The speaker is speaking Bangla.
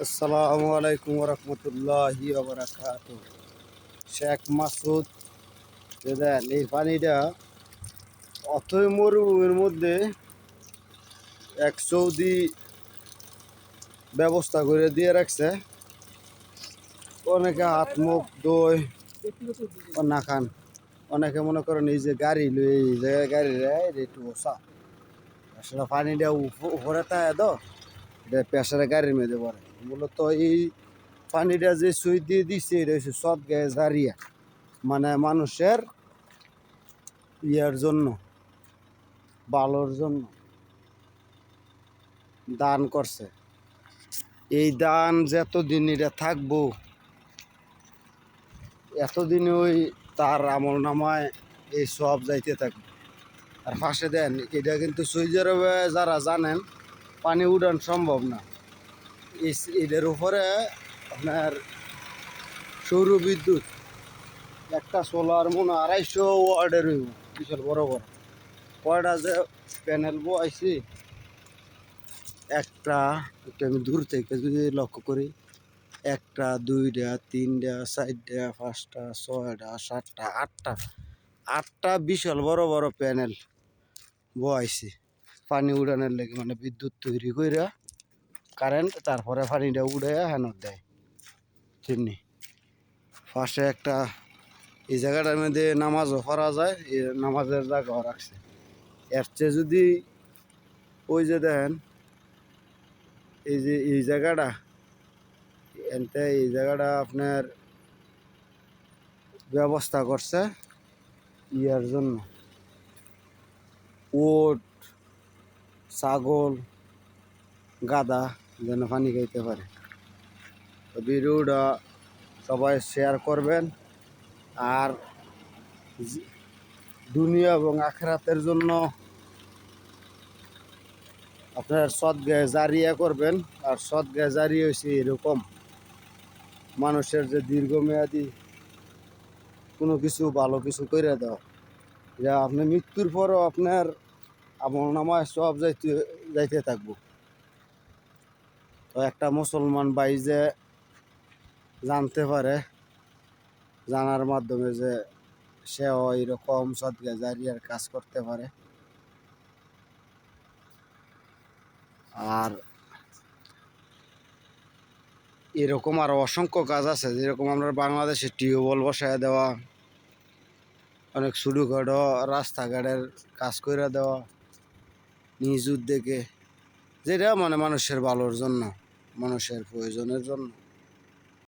আসসালামু আলাইকুম রহমতুল্লাহি বারাকাত শেখ মাসুদ দেন এই পানিটা অথই মরুভূমির মধ্যে এক সৌদি ব্যবস্থা করে দিয়ে রাখছে। অনেকে হাত, মুখ, দই না খান। অনেকে মনে করেন এই যে গাড়ি এই জায়গায় গাড়ি রে একটু বসা। আসলে পানিটা উপ- উপরে থাকে তো এটা প্রেসারে গাড়ির মধ্যে পড়ে। মূলত এই পানিটা যে সুই দিয়ে দিচ্ছে এটা হচ্ছে সৎ গ্যাস দাঁড়িয়ে মানে মানুষের ইয়ার জন্য ভালোর জন্য দান করছে। এই দান যতদিন এটা থাকব এতদিন ওই তার আমল নামায় এই সব যাইতে থাকবে। আর পাশে দেন, এটা কিন্তু সুইজার যারা জানেন পানি উড়ান সম্ভব না। এটার উপরে আপনার সৌর বিদ্যুৎ, একটা সোলার মনে আড়াইশো ওয়ার্ডের বিশাল বড় বড়। কয়টা যে প্যানেল বসাইছি একটা একটু আমি দূর থেকে যদি লক্ষ্য করি, একটা, দুইটা, তিনটা, চারটা, পাঁচটা, ছয়টা, সাতটা, আটটা আটটা বিশাল বড় বড় প্যানেল বসাইছি পানি উড়ানোর লেগে মানে বিদ্যুৎ তৈরি কইরা কারেন্ট তারপরে পানিটা উড়ে হেন দেয়। চিমনি পাশে একটা এই জায়গাটার মধ্যে নামাজও করা যায় নামাজের জায়গাও রাখছে। এর চেয়ে যদি ওই যে দেখেন, এই যে এই জায়গাটা, এনতে এই জায়গাটা আপনার ব্যবস্থা করছে ইয়ার জন্য। ওট ছাগল গাদা যেন পানি খাইতে পারে। তো ভিডিওটা সবাই শেয়ার করবেন আর দুনিয়া এবং আখরাতের জন্য আপনার সৎ গায়ে জারিয়া করবেন আর সৎ গায়ে জারি হয়েছে এরকম। মানুষের যে দীর্ঘমেয়াদী কোনো কিছু, ভালো কিছু করে দাও। যা আপনি মৃত্যুর পরও আপনার আমল নামায় সব যাইতে যাইতে থাকব। তো একটা মুসলমান ভাই যে জানতে পারে, জানার মাধ্যমে যে সেও এরকম সদগা জারিয়ার কাজ করতে পারে। আর এরকম আরও অসংখ্য কাজ আছে, যেরকম আমরা বাংলাদেশে টিউবওয়েল বসায় দেওয়া, অনেক ছোটোখাটো রাস্তাঘাটের কাজ করে দেওয়া। নিজ উদ্যোগে যেটা মানে মানুষের ভালোর জন্য মানুষের প্রয়োজনের জন্য।